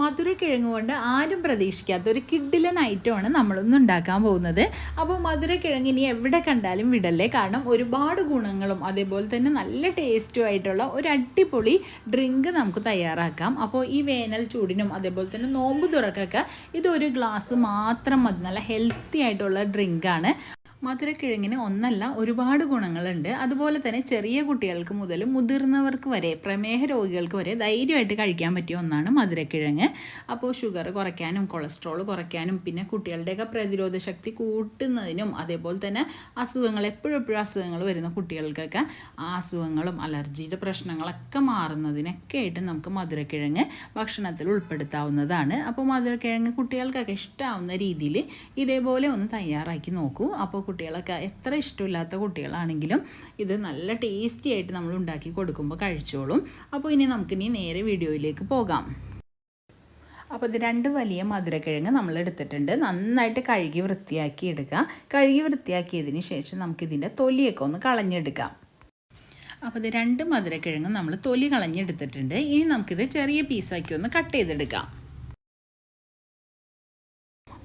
മധുരക്കിഴങ്ങ് കൊണ്ട് ആരും പ്രതീക്ഷിക്കാത്ത ഒരു കിഡിലൻ ഐറ്റമാണ് നമ്മളൊന്നും ഉണ്ടാക്കാൻ പോകുന്നത്. അപ്പോൾ മധുരക്കിഴങ്ങ് ഇനി എവിടെ കണ്ടാലും വിടല്ലേ? കാരണം ഒരുപാട് ഗുണങ്ങളും അതേപോലെ തന്നെ നല്ല ടേസ്റ്റും ആയിട്ടുള്ള ഒരു അടിപൊളി ഡ്രിങ്ക് നമുക്ക് തയ്യാറാക്കാം. അപ്പോൾ ഈ വേനൽ ചൂടിനും അതേപോലെ തന്നെ നോമ്പ് തുറക്കൊക്കെ ഇതൊരു ഗ്ലാസ് മാത്രം മതി. നല്ല ഹെൽത്തി ആയിട്ടുള്ള ഡ്രിങ്കാണ് മധുരക്കിഴങ്ങിന് ഒന്നല്ല ഒരുപാട് ഗുണങ്ങളുണ്ട്. അതുപോലെ തന്നെ ചെറിയ കുട്ടികൾക്ക് മുതൽ മുതിർന്നവർക്ക് വരെ പ്രമേഹ രോഗികൾക്ക് വരെ ധൈര്യമായിട്ട് കഴിക്കാൻ പറ്റിയ ഒന്നാണ് മധുരക്കിഴങ്ങ്. അപ്പോൾ ഷുഗർ കുറയ്ക്കാനും കൊളസ്ട്രോൾ കുറയ്ക്കാനും പിന്നെ കുട്ടികളുടെയൊക്കെ പ്രതിരോധ ശക്തി കൂട്ടുന്നതിനും അതേപോലെ തന്നെ അസുഖങ്ങൾ എപ്പോഴും എപ്പോഴും അസുഖങ്ങൾ വരുന്ന കുട്ടികൾക്കൊക്കെ ആ അസുഖങ്ങളും അലർജിയുടെ പ്രശ്നങ്ങളൊക്കെ മാറുന്നതിനൊക്കെ ആയിട്ട് നമുക്ക് മധുരക്കിഴങ്ങ് ഭക്ഷണത്തിൽ ഉൾപ്പെടുത്താവുന്നതാണ്. അപ്പോൾ മധുരക്കിഴങ്ങ് കുട്ടികൾക്കൊക്കെ ഇഷ്ടമാവുന്ന രീതിയിൽ ഇതേപോലെ ഒന്ന് തയ്യാറാക്കി നോക്കൂ. അപ്പോൾ കുട്ടികളൊക്കെ എത്ര ഇഷ്ടമില്ലാത്ത കുട്ടികളാണെങ്കിലും ഇത് നല്ല ടേസ്റ്റി ആയിട്ട് നമ്മൾ ഉണ്ടാക്കി കൊടുക്കുമ്പോൾ കഴിച്ചോളും. അപ്പോൾ ഇനി നമുക്കിനി നേരെ വീഡിയോയിലേക്ക് പോകാം. അപ്പോൾ ഇത് രണ്ട് വലിയ മധുരക്കിഴങ്ങ് നമ്മൾ എടുത്തിട്ടുണ്ട്. നന്നായിട്ട് കഴുകി വൃത്തിയാക്കി എടുക്കുക. കഴുകി വൃത്തിയാക്കിയതിന് ശേഷം നമുക്കിതിന്റെ തൊലിയൊക്കെ ഒന്ന് കളഞ്ഞെടുക്കാം. അപ്പോൾ ഇത് രണ്ട് മധുരക്കിഴങ്ങ് നമ്മൾ തൊലി കളഞ്ഞെടുത്തിട്ടുണ്ട്. ഇനി നമുക്കിത് ചെറിയ പീസാക്കി ഒന്ന് കട്ട് ചെയ്തെടുക്കാം.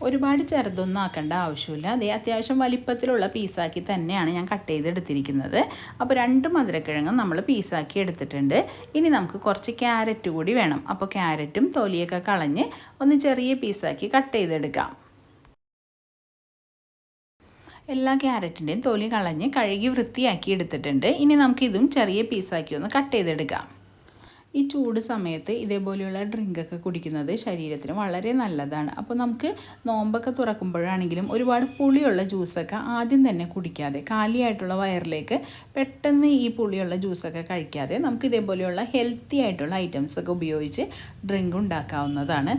ഒരുപാട് ചെറുതൊന്നും ആക്കേണ്ട ആവശ്യമില്ല. അതേ അത്യാവശ്യം വലിപ്പത്തിലുള്ള പീസാക്കി തന്നെയാണ് ഞാൻ കട്ട് ചെയ്തെടുത്തിരിക്കുന്നത്. അപ്പോൾ രണ്ട് മധുരക്കിഴങ്ങും നമ്മൾ പീസാക്കി എടുത്തിട്ടുണ്ട്. ഇനി നമുക്ക് കുറച്ച് ക്യാരറ്റ് കൂടി വേണം. അപ്പോൾ ക്യാരറ്റും തൊലിയൊക്കെ കളഞ്ഞ് ഒന്ന് ചെറിയ പീസാക്കി കട്ട് ചെയ്തെടുക്കാം. എല്ലാ ക്യാരറ്റിന്റെയും തൊലി കളഞ്ഞ് കഴുകി വൃത്തിയാക്കി എടുത്തിട്ടുണ്ട്. ഇനി നമുക്കിതും ചെറിയ പീസാക്കി ഒന്ന് കട്ട് ചെയ്തെടുക്കാം. ഈ ചൂട് സമയത്ത് ഇതേപോലെയുള്ള ഡ്രിങ്കൊക്കെ കുടിക്കുന്നത് ശരീരത്തിന് വളരെ നല്ലതാണ്. അപ്പോൾ നമുക്ക് നോമ്പൊക്കെ തുറക്കുമ്പോഴാണെങ്കിലും ഒരുപാട് പുളിയുള്ള ജ്യൂസൊക്കെ ആദ്യം തന്നെ കുടിക്കാതെ കാലിയായിട്ടുള്ള വയറിലേക്ക് പെട്ടെന്ന് ഈ പുളിയുള്ള ജ്യൂസൊക്കെ കഴിക്കാതെ നമുക്ക് ഇതേപോലെയുള്ള ഹെൽത്തി ആയിട്ടുള്ള ഐറ്റംസൊക്കെ ഉപയോഗിച്ച് ഡ്രിങ്ക് ഉണ്ടാക്കാവുന്നതാണ്.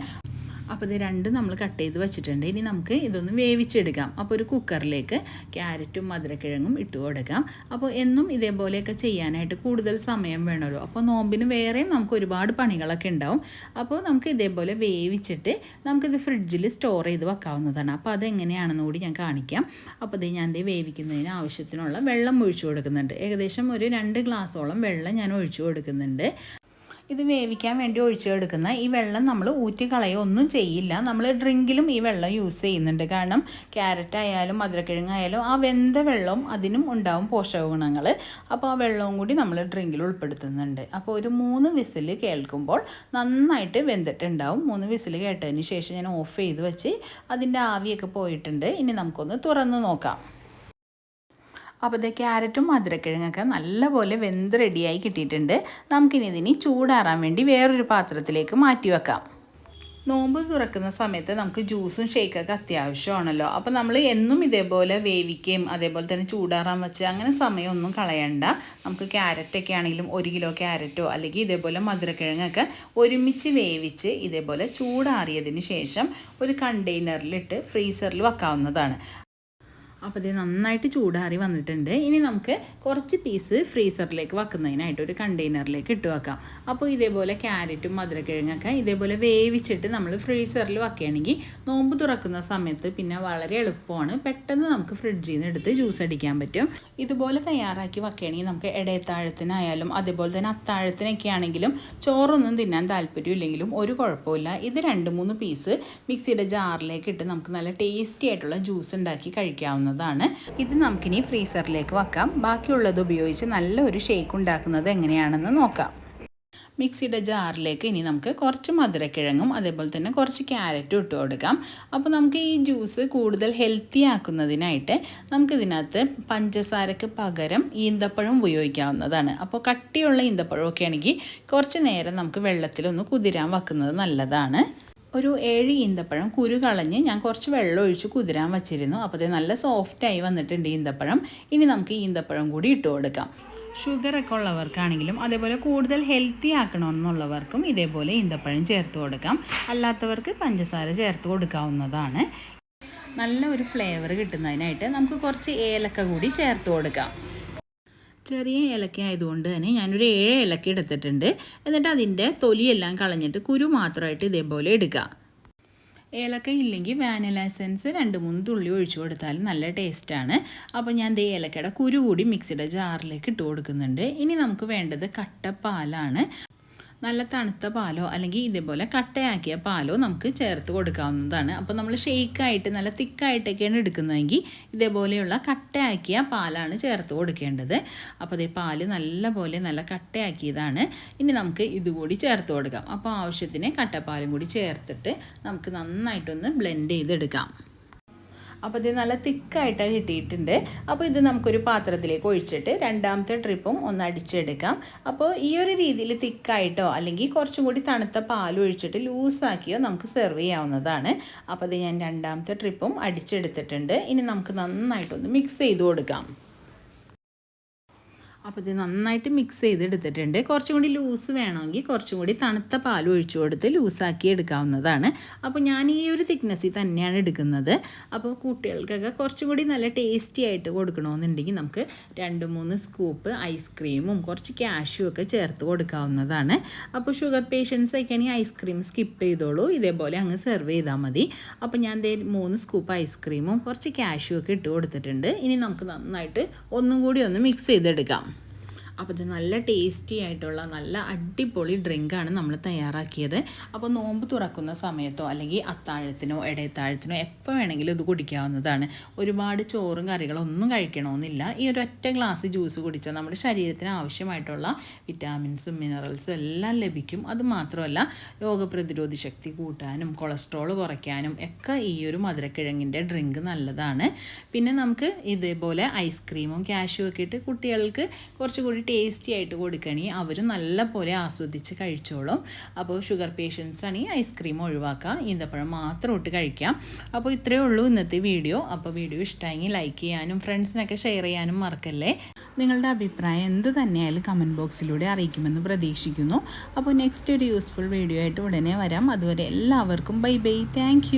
അപ്പോൾ ഇത് രണ്ടും നമ്മൾ കട്ട് ചെയ്ത് വെച്ചിട്ടുണ്ട്. ഇനി നമുക്ക് ഇതൊന്ന് വേവിച്ചെടുക്കാം. അപ്പോൾ ഒരു കുക്കറിലേക്ക് ക്യാരറ്റും മധുരക്കിഴങ്ങും ഇട്ട് കൊടുക്കാം. അപ്പോൾ എന്നും ഇതേപോലെയൊക്കെ ചെയ്യാനായിട്ട് കൂടുതൽ സമയം വേണമല്ലോ. അപ്പോൾ നോമ്പിന് വേറെയും നമുക്ക് ഒരുപാട് പണികളൊക്കെ ഉണ്ടാവും. അപ്പോൾ നമുക്ക് ഇതേപോലെ വേവിച്ചിട്ട് നമുക്കിത് ഫ്രിഡ്ജിൽ സ്റ്റോർ ചെയ്ത് വെക്കാവുന്നതാണ്. അപ്പോൾ അതെങ്ങനെയാണെന്ന് കൂടി ഞാൻ കാണിക്കാം. അപ്പോൾ ഇത് ഞാൻ ഇത് വേവിക്കുന്നതിന് ആവശ്യത്തിനുള്ള വെള്ളം ഒഴിച്ചു കൊടുക്കുന്നുണ്ട്. ഏകദേശം ഒരു രണ്ട് ഗ്ലാസ്സോളം വെള്ളം ഞാൻ ഒഴിച്ചു കൊടുക്കുന്നുണ്ട്. ഇത് വേവിക്കാൻ വേണ്ടി ഒഴിച്ചെടുക്കുന്ന ഈ വെള്ളം നമ്മൾ ഊറ്റി കളയോ ഒന്നും ചെയ്യില്ല. നമ്മൾ ഡ്രിങ്കിലും ഈ വെള്ളം യൂസ് ചെയ്യുന്നുണ്ട്. കാരണം ക്യാരറ്റ് ആയാലും മധുരക്കിഴങ്ങായാലും ആ വെന്ത വെള്ളവും അതിനും ഉണ്ടാവും പോഷക ഗുണങ്ങൾ അപ്പോൾ ആ വെള്ളവും കൂടി നമ്മൾ ഡ്രിങ്കിൽ ഉൾപ്പെടുത്തുന്നുണ്ട്. അപ്പോൾ ഒരു മൂന്ന് വിസിൽ കേൾക്കുമ്പോൾ നന്നായിട്ട് വെന്തിട്ടുണ്ടാവും. മൂന്ന് വിസിൽ കേട്ടതിന് ശേഷം ഞാൻ ഓഫ് ചെയ്ത് വെച്ച് അതിന്റെ ആവിയൊക്കെ പോയിട്ടുണ്ട്. ഇനി നമുക്കൊന്ന് തുറന്ന് നോക്കാം. അപ്പോൾ ഇത് ക്യാരറ്റും മധുരക്കിഴങ്ങൊക്കെ നല്ലപോലെ വെന്ത് റെഡിയായി കിട്ടിയിട്ടുണ്ട്. നമുക്കിനി ഇതിനി ചൂടാറാൻ വേണ്ടി വേറൊരു പാത്രത്തിലേക്ക് മാറ്റി വെക്കാം. നോമ്പ് തുറക്കുന്ന സമയത്ത് നമുക്ക് ജ്യൂസും ഷേക്കൊക്കെ അത്യാവശ്യമാണല്ലോ. അപ്പോൾ നമ്മൾ എന്നും ഇതേപോലെ വേവിക്കുകയും അതേപോലെ തന്നെ ചൂടാറാൻ വെച്ച് അങ്ങനെ സമയമൊന്നും കളയണ്ട. നമുക്ക് ക്യാരറ്റൊക്കെ ആണെങ്കിലും ഒരു കിലോ ക്യാരറ്റോ അല്ലെങ്കിൽ ഇതേപോലെ മധുരക്കിഴങ്ങൊക്കെ ഒരുമിച്ച് വേവിച്ച് ഇതേപോലെ ചൂടാറിയതിന് ശേഷം ഒരു കണ്ടെയ്നറിലിട്ട് ഫ്രീസറിൽ വെക്കാവുന്നതാണ്. അപ്പോൾ ഇത് നന്നായിട്ട് ചൂടാറി വന്നിട്ടുണ്ട്. ഇനി നമുക്ക് കുറച്ച് പീസ് ഫ്രീസറിലേക്ക് വെക്കുന്നതിനായിട്ട് ഒരു കണ്ടെയ്നറിലേക്ക് ഇട്ട് വെക്കാം. അപ്പോൾ ഇതേപോലെ ക്യാരറ്റും മധുരക്കിഴങ്ങൊക്കെ ഇതേപോലെ വേവിച്ചിട്ട് നമ്മൾ ഫ്രീസറിൽ വെക്കുകയാണെങ്കിൽ നോമ്പ് തുറക്കുന്ന സമയത്ത് പിന്നെ വളരെ എളുപ്പമാണ്. പെട്ടെന്ന് നമുക്ക് ഫ്രിഡ്ജിൽ നിന്ന് എടുത്ത് ജ്യൂസ് അടിക്കാൻ പറ്റും. ഇതുപോലെ തയ്യാറാക്കി വെക്കുകയാണെങ്കിൽ നമുക്ക് ഇടയത്താഴത്തിനായാലും അതേപോലെ തന്നെ അത്താഴത്തിനൊക്കെ ആണെങ്കിലും ചോറൊന്നും തിന്നാൻ താല്പര്യമില്ലെങ്കിലും ഒരു കുഴപ്പമില്ല. ഇത് രണ്ട് മൂന്ന് പീസ് മിക്സിയുടെ ജാറിലേക്ക് ഇട്ട് നമുക്ക് നല്ല ടേസ്റ്റി ആയിട്ടുള്ള ജ്യൂസ് ഉണ്ടാക്കി കഴിക്കാവുന്നതാണ് ഇത് നമുക്കിനി ഫ്രീസറിലേക്ക് വെക്കാം. ബാക്കിയുള്ളത് ഉപയോഗിച്ച് നല്ലൊരു ഷേക്ക് ഉണ്ടാക്കുന്നത് എങ്ങനെയാണെന്ന് നോക്കാം. മിക്സിയുടെ ജാറിലേക്ക് ഇനി നമുക്ക് കുറച്ച് മധുരക്കിഴങ്ങും അതേപോലെ തന്നെ കുറച്ച് ക്യാരറ്റും ഇട്ട് കൊടുക്കാം. അപ്പോൾ നമുക്ക് ഈ ജ്യൂസ് കൂടുതൽ ഹെൽത്തി ആക്കുന്നതിനായിട്ട് നമുക്കിതിനകത്ത് പഞ്ചസാരക്ക് പകരം ഈന്തപ്പഴം ഉപയോഗിക്കാവുന്നതാണ്. അപ്പോൾ കട്ടിയുള്ള ഈന്തപ്പഴമൊക്കെ ആണെങ്കിൽ കുറച്ച് നേരം നമുക്ക് വെള്ളത്തിലൊന്ന് കുതിരാൻ വെക്കുന്നത് നല്ലതാണ്. ഒരു ഏഴ് ഈന്തപ്പഴം കുരു കളഞ്ഞ് ഞാൻ കുറച്ച് വെള്ളം ഒഴിച്ച് കുതിരാൻ വച്ചിരുന്നു. അപ്പോൾ ഇത് നല്ല സോഫ്റ്റായി വന്നിട്ടുണ്ട് ഈന്തപ്പഴം. ഇനി നമുക്ക് ഈന്തപ്പഴം കൂടി ഇട്ട് കൊടുക്കാം. ഷുഗറൊക്കെ ഉള്ളവർക്കാണെങ്കിലും അതേപോലെ കൂടുതൽ ഹെൽത്തി ആക്കണമെന്നുള്ളവർക്കും ഇതേപോലെ ഈന്തപ്പഴം ചേർത്ത് കൊടുക്കാം. അല്ലാത്തവർക്ക് പഞ്ചസാര ചേർത്ത് കൊടുക്കാവുന്നതാണ്. നല്ല ഒരു ഫ്ലേവർ കിട്ടുന്നതിനായിട്ട് നമുക്ക് കുറച്ച് ഏലക്ക കൂടി ചേർത്ത് കൊടുക്കാം. ചെറിയ ഏലക്ക ആയതുകൊണ്ട് തന്നെ ഞാനൊരു ഏഴ് ഏലക്ക എടുത്തിട്ടുണ്ട്. എന്നിട്ട് അതിന്റെ തൊലിയെല്ലാം കളഞ്ഞിട്ട് കുരു മാത്രമായിട്ട് ഇതേപോലെ എടുക്കുക. ഏലക്ക ഇല്ലെങ്കിൽ വാനില എസൻസ് രണ്ട് മൂന്ന് തുള്ളി ഒഴിച്ചു കൊടുത്താലും നല്ല ടേസ്റ്റാണ് അപ്പോൾ ഞാൻ ദേ ഏലക്കയുടെ കുരു കൂടി മിക്സിയുടെ ജാറിലേക്ക് ഇട്ട് കൊടുക്കുന്നുണ്ട്. ഇനി നമുക്ക് വേണ്ടത് കട്ട പാലാണ് നല്ല തണുത്ത പാലോ അല്ലെങ്കിൽ ഇതേപോലെ കട്ടയാക്കിയ പാലോ നമുക്ക് ചേർത്ത് കൊടുക്കാവുന്നതാണ്. അപ്പോൾ നമ്മൾ ഷെയ്ക്കായിട്ട് നല്ല തിക്കായിട്ടൊക്കെയാണ് എടുക്കുന്നതെങ്കിൽ ഇതേപോലെയുള്ള കട്ടയാക്കിയ പാലാണ് ചേർത്ത് കൊടുക്കേണ്ടത്. അപ്പോൾ അതേ പാൽ നല്ല പോലെ നല്ല കട്ടയാക്കിയതാണ്. ഇനി നമുക്ക് ഇതുകൂടി ചേർത്ത് കൊടുക്കാം. അപ്പോൾ ആവശ്യത്തിന് കട്ടപ്പാലും കൂടി ചേർത്തിട്ട് നമുക്ക് നന്നായിട്ടൊന്ന് ബ്ലെൻഡ് ചെയ്തെടുക്കാം. അപ്പോൾ ഇത് നല്ല തിക്കായിട്ട് കിട്ടിയിട്ടുണ്ട്. അപ്പോൾ ഇത് നമുക്കൊരു പാത്രത്തിലേക്ക് ഒഴിച്ചിട്ട് രണ്ടാമത്തെ ട്രിപ്പും ഒന്ന് അടിച്ചെടുക്കാം. അപ്പോൾ ഈ ഒരു രീതിയിൽ തിക്കായിട്ടോ അല്ലെങ്കിൽ കുറച്ചും കൂടി തണുത്ത പാൽ ഒഴിച്ചിട്ട് ലൂസാക്കിയോ നമുക്ക് സെർവ് ചെയ്യാവുന്നതാണ്. അപ്പോൾ ഇത് ഞാൻ രണ്ടാമത്തെ ട്രിപ്പും അടിച്ചെടുത്തിട്ടുണ്ട്. ഇനി നമുക്ക് നന്നായിട്ടൊന്ന് മിക്സ് ചെയ്ത് കൊടുക്കാം. അപ്പോൾ ഇത് നന്നായിട്ട് മിക്സ് ചെയ്തെടുത്തിട്ടുണ്ട്. കുറച്ചും കൂടി ലൂസ് വേണമെങ്കിൽ കുറച്ചും കൂടി തണുത്ത പാൽ ഒഴിച്ചു കൊടുത്ത് ലൂസാക്കി എടുക്കാവുന്നതാണ്. അപ്പോൾ ഞാൻ ഈ ഒരു തിക്നെസ്സിൽ തന്നെയാണ് എടുക്കുന്നത്. അപ്പോൾ കുട്ടികൾക്കൊക്കെ കുറച്ചും കൂടി നല്ല ടേസ്റ്റി ആയിട്ട് കൊടുക്കണമെന്നുണ്ടെങ്കിൽ നമുക്ക് രണ്ട് മൂന്ന് സ്കൂപ്പ് ഐസ്ക്രീമും കുറച്ച് ക്യാഷും ഒക്കെ ചേർത്ത് കൊടുക്കാവുന്നതാണ്. അപ്പോൾ ഷുഗർ പേഷ്യൻസ് ഒക്കെ ആണെങ്കിൽ ഐസ്ക്രീം സ്കിപ്പ് ചെയ്തോളൂ. ഇതേപോലെ അങ്ങ് സെർവ് ചെയ്താൽ മതി. അപ്പോൾ ഞാൻ ദേ മൂന്ന് സ്കൂപ്പ് ഐസ്ക്രീമും കുറച്ച് ക്യാഷും ഒക്കെ ഇട്ട് കൊടുത്തിട്ടുണ്ട്. ഇനി നമുക്ക് നന്നായിട്ട് ഒന്നും കൂടി ഒന്ന് മിക്സ് ചെയ്തെടുക്കാം. അപ്പോൾ ഇത് നല്ല ടേസ്റ്റി ആയിട്ടുള്ള നല്ല അടിപൊളി ഡ്രിങ്കാണ് നമ്മൾ തയ്യാറാക്കിയത്. അപ്പോൾ നോമ്പ് തുറക്കുന്ന സമയത്തോ അല്ലെങ്കിൽ അത്താഴത്തിനോ ഇടയത്താഴത്തിനോ എപ്പോൾ വേണമെങ്കിലും ഇത് കുടിക്കാവുന്നതാണ്. ഒരുപാട് ചോറും കറികളും ഒന്നും കഴിക്കണമെന്നില്ല. ഈ ഒരു ഒറ്റ ഗ്ലാസ് ജ്യൂസ് കുടിച്ചാൽ നമ്മുടെ ശരീരത്തിന് ആവശ്യമായിട്ടുള്ള വിറ്റാമിൻസും മിനറൽസും എല്ലാം ലഭിക്കും. അത് മാത്രമല്ല രോഗപ്രതിരോധ ശക്തി കൂട്ടാനും കൊളസ്ട്രോൾ കുറയ്ക്കാനും ഒക്കെ ഈ ഒരു മധുരക്കിഴങ്ങിന്റെ ഡ്രിങ്ക് നല്ലതാണ്. പിന്നെ നമുക്ക് ഇതേപോലെ ഐസ്ക്രീമും കാഷ്യും ഒക്കെ ഇട്ട് കുട്ടികൾക്ക് കുറച്ചുകൂടി ടേസ്റ്റി ആയിട്ട് കൊടുക്കുകയാണെങ്കിൽ അവർ നല്ലപോലെ ആസ്വദിച്ച് കഴിച്ചോളും. അപ്പോൾ ഷുഗർ പേഷ്യൻസ് ആണെങ്കിൽ ഐസ്ക്രീം ഒഴിവാക്കുക. ഈന്തപ്പഴം മാത്രം ഇട്ട് കഴിക്കാം. അപ്പോൾ ഇത്രയേ ഉള്ളൂ ഇന്നത്തെ വീഡിയോ അപ്പോൾ വീഡിയോ ഇഷ്ടമായെങ്കിൽ ലൈക്ക് ചെയ്യാനും ഫ്രണ്ട്സിനൊക്കെ ഷെയർ ചെയ്യാനും മറക്കല്ലേ? നിങ്ങളുടെ അഭിപ്രായം എന്ത് തന്നെയായാലും കമന്റ് ബോക്സിലൂടെ അറിയിക്കുമെന്ന് പ്രതീക്ഷിക്കുന്നു. അപ്പോൾ നെക്സ്റ്റ് ഒരു യൂസ്ഫുൾ വീഡിയോ ആയിട്ട് ഉടനെ വരാം. അതുവരെ എല്ലാവർക്കും ബൈ ബൈ താങ്ക്